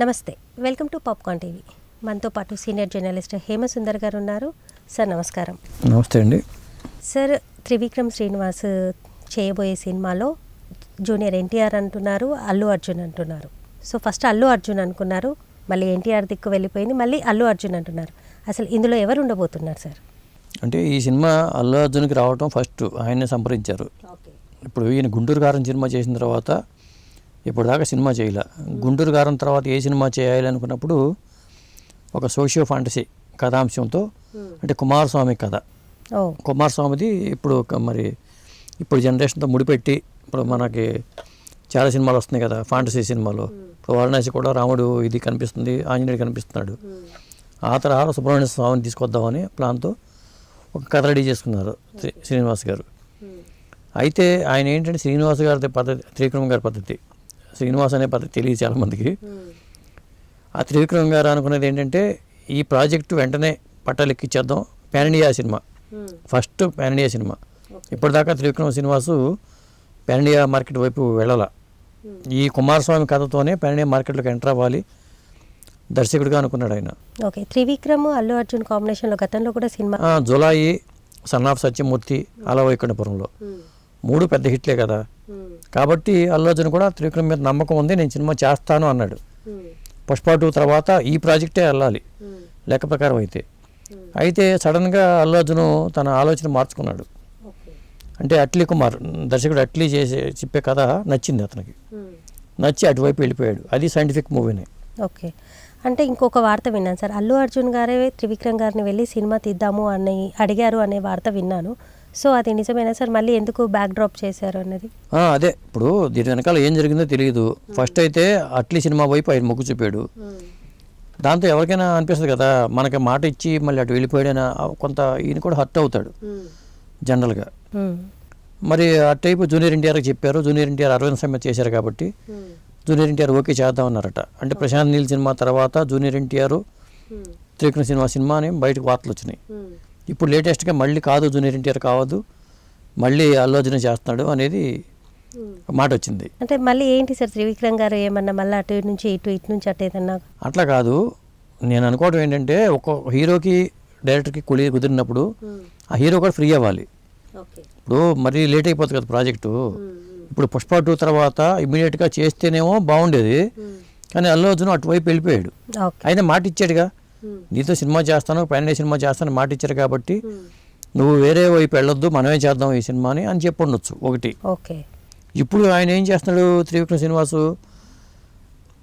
నమస్తే welcome to popcorn TV. మనతో పాటు సీనియర్ జర్నలిస్ట్ హేమసుందర్ గారు ఉన్నారు. సార్ నమస్కారం. నమస్తే అండి. సార్ త్రివిక్రమ్ శ్రీనివాస్ చేయబోయే సినిమాలో జూనియర్ ఎన్టీఆర్ అంటున్నారు అల్లు అర్జున్ అంటున్నారు. సో ఫస్ట్ అల్లు అర్జున్ అనుకున్నారు మళ్ళీ ఎన్టీఆర్ దిక్కు వెళ్ళిపోయింది మళ్ళీ అల్లు అర్జున్ అంటున్నారు. అసలు ఇందులో ఎవరు ఉండబోతున్నారు సార్? అంటే ఈ సినిమా అల్లు అర్జున్కి రావటం ఫస్ట్ ఆయన్నే సంప్రదించారు. ఇప్పుడు ఈయన గుంటూరు గారం సినిమా చేసిన తర్వాత ఇప్పుడు దాకా సినిమా చేయలే. గుంటూరు గారం తర్వాత ఏ సినిమా చేయాలి అనుకున్నప్పుడు ఒక సోషియో ఫాంటసీ కథాంశంతో అంటే కుమారస్వామి కథ. కుమారస్వామిది ఇప్పుడు ఒక మరి ఇప్పుడు జనరేషన్తో ముడిపెట్టి ఇప్పుడు మనకి చాలా సినిమాలు వస్తున్నాయి కదా ఫాంటసీ సినిమాలు. ఇప్పుడు వారణాసి కూడా రాముడు ఇది కనిపిస్తుంది ఆంజనేయుడు కనిపిస్తున్నాడు. ఆ తరహా సుబ్రహ్మణ్య స్వామిని తీసుకొద్దామని ప్లాన్తో ఒక కథ రెడీ చేసుకున్నారు శ్రీ- శ్రీనివాస్ గారు. అయితే ఆయన ఏంటంటే శ్రీనివాస్ గారి పద్ధతి త్రివిక్రమ్ గారి పద్ధతి. శ్రీనివాస్ అనే పద్ధతి తెలియదు చాలామందికి ఆ త్రివిక్రమ్ గారు అనుకున్నది ఏంటంటే ఈ ప్రాజెక్టు వెంటనే పట్టాలు ఎక్కిచ్చేద్దాం. Pan India cinema. First pan India cinema. ఇప్పటిదాకా Trivikram Srinivas pan India market వైపు వెళ్ళాల. ఈ కుమారస్వామి కథతోనే పాన్ ఇండియా మార్కెట్లోకి ఎంటర్ అవ్వాలి దర్శకుడిగా అనుకున్నాడు ఆయన. ఓకే త్రివిక్రమ్ అల్లు అర్జున్ కాంబినేషన్లో గతంలో కూడా cinema Julayi son of Satyamurthy అలవైకుంఠపురంలో. మూడు పెద్ద హిట్లే కదా. కాబట్టి అల్లు అర్జున్ కూడా త్రివిక్రమ్ మీద నమ్మకం ఉంది నేను సినిమా చేస్తాను అన్నాడు. పుష్ప టూ తర్వాత ఈ ప్రాజెక్టే వెళ్ళాలి లెక్క ప్రకారం అయితే. అయితే సడన్గా అల్లు తన ఆలోచన మార్చుకున్నాడు. అంటే అట్లీ కుమార్ దర్శకుడు అట్లీ చేసే చెప్పే కథ నచ్చింది అతనికి. నచ్చి అటువైపు వెళ్ళిపోయాడు. అది సైంటిఫిక్ మూవీనే. ఓకే. అంటే ఇంకొక వార్త విన్నాను సార్. అల్లు అర్జున్ గారే త్రివిక్రమ్ గారిని వెళ్ళి సినిమా తీద్దాము అని అడిగారు అనే వార్త విన్నాను. సో అది నిజమేనా సార్? మళ్ళీ ఎందుకు బ్యాక్ డ్రాప్ చేశారు అన్నది? అదే. ఇప్పుడు దీని వెనకాల ఏం జరిగిందో తెలియదు. ఫస్ట్ అయితే అట్లీ సినిమా వైపు ఆయన మొగ్గు చూపాడు. దాంతో ఎవరికైనా అనిపిస్తుంది కదా మనకి మాట ఇచ్చి మళ్ళీ అటు వెళ్ళిపోయాడని కొంత ఈయన కూడా హర్ట్ అవుతాడు. జనరల్గా. మ్మ్. మరి ఆ టైపు జూనియర్ ఎన్టీఆర్కి చెప్పారు జూనియర్ ఎన్టీఆర్ అరవింద్ సమేత చేశారు కాబట్టి జూనియర్ ఎన్టీఆర్ ఓకే చేద్దామన్నారట అంటే ప్రశాంత్ నీల్ సినిమా తర్వాత junior NTR Trivikram cinema cinema అని బయటకు వార్తలు వచ్చినాయి. ఇప్పుడు లేటెస్ట్గా మళ్ళీ కాదు జూనియర్ ఎన్టీఆర్ కావద్దు మళ్ళీ అర్జున్ చేస్తున్నాడు అనేది మాట వచ్చింది. అంటే మళ్ళీ ఏంటి సార్ త్రివిక్రమ్ గారు ఏమన్నా మళ్ళీ అటు ఇటు నుంచి ఇటు ఇటు నుంచి అటు ఏదన్నా? అట్లా కాదు. నేను అనుకోవడం ఏంటంటే ఒక హీరోకి డైరెక్టర్కి కులి కుదిరినప్పుడు ఆ హీరో కూడా ఫ్రీ అవ్వాలి. ఇప్పుడు మరీ లేట్ అయిపోతుంది కదా ప్రాజెక్టు. ఇప్పుడు పుష్ప టూ తర్వాత ఇమీడియట్గా చేస్తేనేమో బాగుండేది. కానీ అల్లు అర్జున్ అటువైపు వెళ్ళిపోయాడు. ఆయన మాట ఇచ్చాడుగా. నీతో సినిమా చేస్తాను పైన సినిమా చేస్తాను మాట ఇచ్చారు కాబట్టి నువ్వు వేరే వైపు వెళ్ళొద్దు మనమే చేద్దాం ఈ సినిమాని అని చెప్పి ఉండొచ్చు ఒకటి. ఓకే. ఇప్పుడు ఆయన ఏం చేస్తున్నాడు త్రివిక్రమ్ శ్రీనివాసు?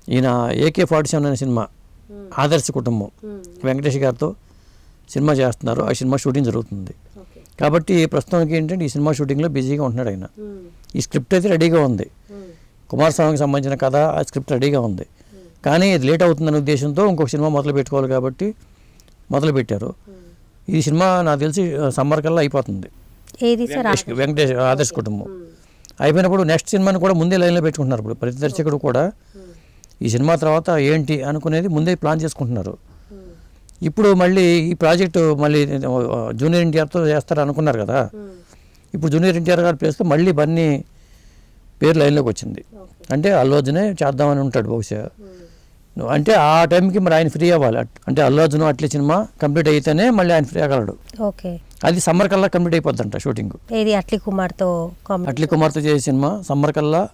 ఈయన ఏకే ఫార్టీ సెవెన్ అనే సినిమా ఆదర్శ కుటుంబం వెంకటేష్ గారితో సినిమా చేస్తున్నారు ఆ సినిమా షూటింగ్ జరుగుతుంది. కాబట్టి ప్రస్తుతానికి ఏంటంటే ఈ సినిమా షూటింగ్లో బిజీగా ఉంటున్నాడు ఆయన. ఈ స్క్రిప్ట్ అయితే రెడీగా ఉంది. కుమారస్వామికి సంబంధించిన కథ ఆ స్క్రిప్ట్ రెడీగా ఉంది. కానీ ఇది లేట్ అవుతుందనే ఉద్దేశంతో ఇంకొక సినిమా మొదలు పెట్టుకోవాలి కాబట్టి మొదలు పెట్టారు. ఈ సినిమా నాకు తెలిసి సమ్మర్ కల్లా అయిపోతుంది. వెంకటేష్ వెంకటేష్ ఆదర్శ కుటుంబం. అయిపోయినప్పుడు నెక్స్ట్ సినిమాని కూడా ముందే లైన్లో పెట్టుకుంటున్నారు. ఇప్పుడు ప్రతి దర్శకుడు కూడా ఈ సినిమా తర్వాత ఏంటి అనుకునేది ముందే ప్లాన్ చేసుకుంటున్నారు. ఇప్పుడు మళ్ళీ ఈ ప్రాజెక్టు మళ్ళీ జూనియర్ ఎన్టీఆర్తో చేస్తారు అనుకున్నారు కదా? ఇప్పుడు జూనియర్ ఎన్టీఆర్ గారి ప్లేస్లో మళ్ళీ బన్నీ పేరు లైన్లోకి వచ్చింది. అంటే అల్లు అర్జునే చేద్దామని ఉంటాడు బహుశా. అంటే ఆ టైంకి మరి ఆయన ఫ్రీ అవ్వాలి. అట్- అల్లు అర్జున్ అట్లే సినిమా కంప్లీట్ అయితేనే మళ్ళీ ఆయన ఫ్రీ అవ్వగలడు. ఓకే. అది సమ్మర్ కల్లా కంప్లీట్ అయిపోద్దంట షూటింగ్. ఏది? అట్లీ కుమార్తో అట్లీ కుమార్తె చేసే సినిమా సమ్మర్ కల్లా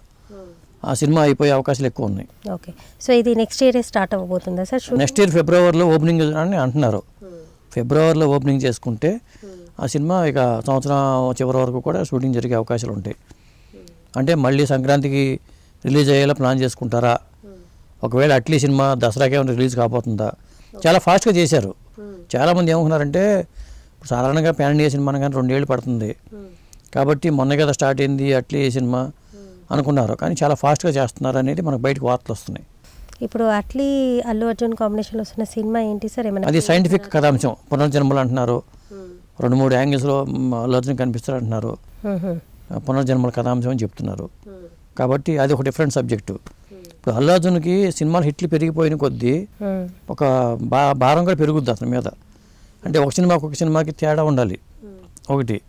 ఆ సినిమా అయిపోయే అవకాశాలు ఎక్కువ ఉన్నాయి. ఓకే. సో ఇది నెక్స్ట్ ఇయర్ స్టార్ట్ అవ్వబోతుందా సార్ నెక్స్ట్ ఇయర్ ఫిబ్రవరిలో ఓపెనింగ్ అని అంటున్నారు. ఫిబ్రవరిలో ఓపెనింగ్ చేసుకుంటే ఆ సినిమా ఇక సంవత్సరం చివరి వరకు కూడా షూటింగ్ జరిగే అవకాశాలు ఉంటాయి. అంటే మళ్ళీ సంక్రాంతికి రిలీజ్ అయ్యేలా ప్లాన్ చేసుకుంటారా? ఒకవేళ అట్లీ సినిమా దసరాకి ఏమైనా రిలీజ్ కాబోతుందా? చాలా ఫాస్ట్గా చేశారు. చాలామంది ఏమనుకున్నారంటే ఇప్పుడు సాధారణంగా ప్యాన్ ఇండియా సినిమా కానీ రెండేళ్ళు పడుతుంది. కాబట్టి మొన్న కదా స్టార్ట్ అయింది అట్లీ సినిమా అనుకున్నారు. కానీ చాలా ఫాస్ట్గా చేస్తున్నారు అనేది మనకు బయటకు వార్తలు వస్తున్నాయి. ఇప్పుడు అట్లీ అల్లు అర్జున్ కాంబినేషన్లో వస్తున్న సినిమా ఏంటి సార్? ఏమైనా అది సైంటిఫిక్ కథాంశం. పునర్జన్మలు అంటున్నారు. రెండు మూడు యాంగిల్స్లో అల్లు అర్జున్ కనిపిస్తారు అంటున్నారు. పునర్జన్మల కథాంశం అని చెప్తున్నారు. కాబట్టి అది ఒక డిఫరెంట్ సబ్జెక్టు. ఇప్పుడు అల్లు అర్జున్కి సినిమాలు హిట్లు పెరిగిపోయిన కొద్దీ. ఒక బా భారం కూడా పెరుగుద్ది అతని మీద. అంటే ఒక సినిమాకి ఒక సినిమాకి తేడా ఉండాలి. ఒకటి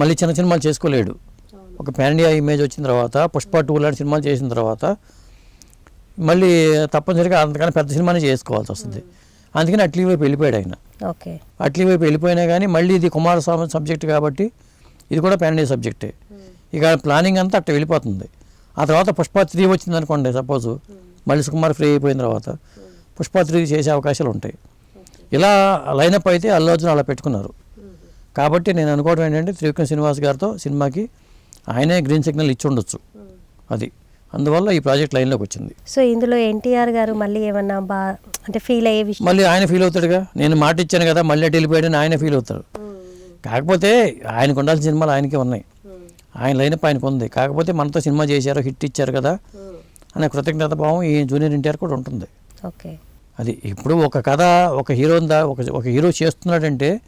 మళ్ళీ చిన్న సినిమాలు చేసుకోలేడు. ఒక పాన్ ఇండియా ఇమేజ్ వచ్చిన తర్వాత పుష్ప టూ లాంటి సినిమాలు చేసిన తర్వాత మళ్ళీ తప్పనిసరిగా అంతకన్నా పెద్ద సినిమానే చేసుకోవాల్సి వస్తుంది. అందుకని అట్లీ వైపు వెళ్ళిపోయాడు ఆయన. ఓకే. అట్లీ వైపు వెళ్ళిపోయినా కానీ మళ్ళీ ఇది కుమారస్వామి సబ్జెక్ట్ కాబట్టి ఇది కూడా పెన్ ఇండియా సబ్జెక్టే ఇక ప్లానింగ్ అంతా అట్లా వెళ్ళిపోతుంది. ఆ తర్వాత పుష్ప త్రీ వచ్చింది అనుకోండి సపోజ్. మళ్ళీ సుకుమార్ ఫ్రీ అయిపోయిన తర్వాత పుష్ప త్రీ చేసే అవకాశాలు ఉంటాయి. ఇలా లైనప్ అయితే అల్లు అర్జున్ అలా పెట్టుకున్నారు. కాబట్టి నేను అనుకోవడం ఏంటంటే త్రివిక్రమ్ శ్రీనివాస్ గారితో సినిమాకి ఆయనే గ్రీన్ సిగ్నల్ ఇచ్చి ఉండొచ్చు. అది. అందువల్ల ఈ ప్రాజెక్ట్ లైన్లోకి వచ్చింది. సో ఇందులో ఎన్టీఆర్ గారు మళ్ళీ ఏమన్నా బా అంటే ఫీల్ అయ్యే విషయం? మళ్ళీ ఆయన ఫీల్ అవుతాడుగా. నేను మాట ఇచ్చాను కదా మళ్ళీ అటు వెళ్ళిపోయాడని ఆయన ఫీల్ అవుతాడు. కాకపోతే ఆయనకు ఉండాల్సిన సినిమాలు ఆయనకే ఉన్నాయి. ఆయన లైనప్ ఆయనకు ఉంది కాకపోతే మనతో సినిమా చేశారు హిట్ ఇచ్చారు కదా అనే కృతజ్ఞత భావం ఈ జూనియర్ ఎన్టీఆర్ కూడా ఉంటుంది. ఓకే. అది ఇప్పుడు ఒక కథ ఒక హీరో ఉందా ఒక ఒక హీరో చేస్తున్నాడంటే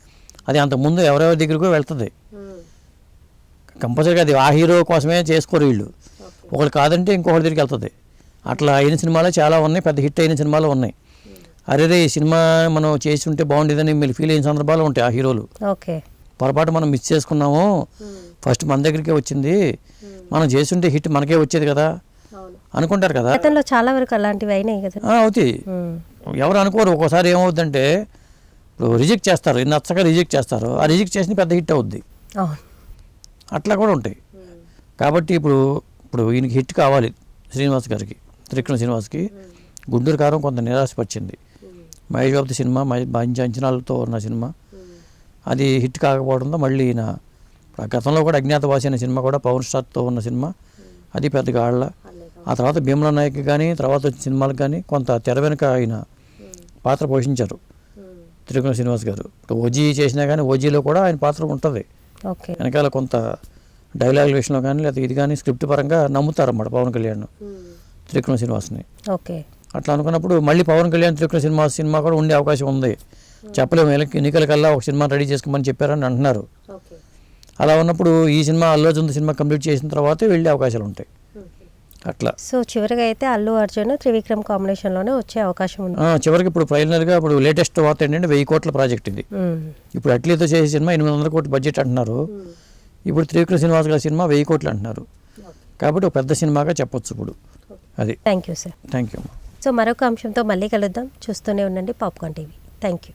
అది అంత ముందు ఎవరెవరి దగ్గరకు వెళ్తుంది. కంపల్సరీగా అది ఆ హీరో కోసమే చేసుకోరు వీళ్ళు. ఒకళ్ళు కాదంటే ఇంకొకరి దగ్గరికి వెళ్తుంది. అట్లా అయిన సినిమాలు చాలా ఉన్నాయి పెద్ద హిట్ అయిన సినిమాలు ఉన్నాయి. అరే ఈ సినిమా మనం చేసి ఉంటే బాగుండేదని మీరు ఫీల్ అయిన సందర్భాలు ఉంటాయి ఆ హీరోలు. ఓకే. పొరపాటు మనం మిస్ చేసుకున్నాము ఫస్ట్ మన దగ్గరికే వచ్చింది. మనం చేస్తుంటే హిట్ మనకే వచ్చేది కదా. అనుకుంటారు కదా? గతంలో చాలా వరకు అలాంటివి అయినాయి కదా. ఆ, అవుతాయి. ఉమ్. ఎవరు అనుకోరు ఒక్కోసారి ఏమవుద్దంటే ఇప్పుడు రిజెక్ట్ చేస్తారు నచ్చక రిజెక్ట్ చేస్తారు. ఆ రిజెక్ట్ చేసిన పెద్ద హిట్ అవుద్ది. అవును. అట్లా కూడా ఉంటాయి. కాబట్టి ఇప్పుడు ఇప్పుడు ఈయనకి హిట్ కావాలి శ్రీనివాస్ గారికి త్రికరణ శ్రీనివాస్కి. గుంటూరు కారం కొంత నిరాశపరిచింది. మహేష్ బాబు సినిమా మహేష్ మంచి అంచనాలతో ఉన్న సినిమా. అది హిట్ కాకపోవడంతో మళ్ళీ ఈయన గతంలో కూడా అజ్ఞాతవాసి అనే సినిమా కూడా పవన్ స్టార్తో ఉన్న సినిమా. అది పెద్దగా ఆడల ఆ తర్వాత భీమల నాయక్ కానీ తర్వాత వచ్చిన సినిమాలకు కానీ కొంత తెర వెనుక ఆయన పాత్ర పోషించారు. త్రికరణ శ్రీనివాస్ గారు. ఇప్పుడు ఓజీ చేసినా కానీ ఓజీలో కూడా ఆయన పాత్ర ఉంటుంది. వెనకాల కొంత డైలాగుల విషయంలో కానీ లేదా ఇది కానీ స్క్రిప్ట్ పరంగా నమ్ముతారు అన్నమాట పవన్ కళ్యాణ్. త్రికరణ శ్రీనివాస్ని. ఓకే. అట్లా అనుకున్నప్పుడు మళ్ళీ పవన్ కళ్యాణ్ త్రికరణ శ్రీనివాస్ సినిమా కూడా ఉండే అవకాశం ఉంది. చెప్పలేము. ఎన్నిక- ఎన్నికల కల్లా ఒక సినిమా రెడీ చేసుకోమని చెప్పారని అంటున్నారు. అలా ఉన్నప్పుడు ఈ cinema Allu Arjun cinema complete చేసిన తర్వాతే వెళ్ళే అవకాశాలు ఉంటాయి. అట్లా. సో చివరిగా అయితే అల్లు అర్జున్ త్రివిక్రమ్ కాంబినేషన్లోనే వచ్చే అవకాశం ఉంది. ఆ, చివరికి ఇప్పుడు ఫైనల్గా ఇప్పుడు లేటెస్ట్ వార్త ఏంటంటే వెయ్యి కోట్ల ప్రాజెక్ట్ ఇది. ఇప్పుడు అట్లీతో చేసే సినిమా ఎనిమిది వందల కోట్ల బడ్జెట్ అంటున్నారు. ఇప్పుడు త్రివిక్రమ శ్రీనివాస్ గారి సినిమా వెయ్యి కోట్లు అంటున్నారు. కాబట్టి ఒక పెద్ద సినిమాగా చెప్పొచ్చు ఇప్పుడు. అది. Thank you sir. Thank you so మరొక అంశంతో మళ్ళీ కలుద్దాం. చూస్తూనే ఉండండి పాప్కార్న్ టీవీ. Thank you.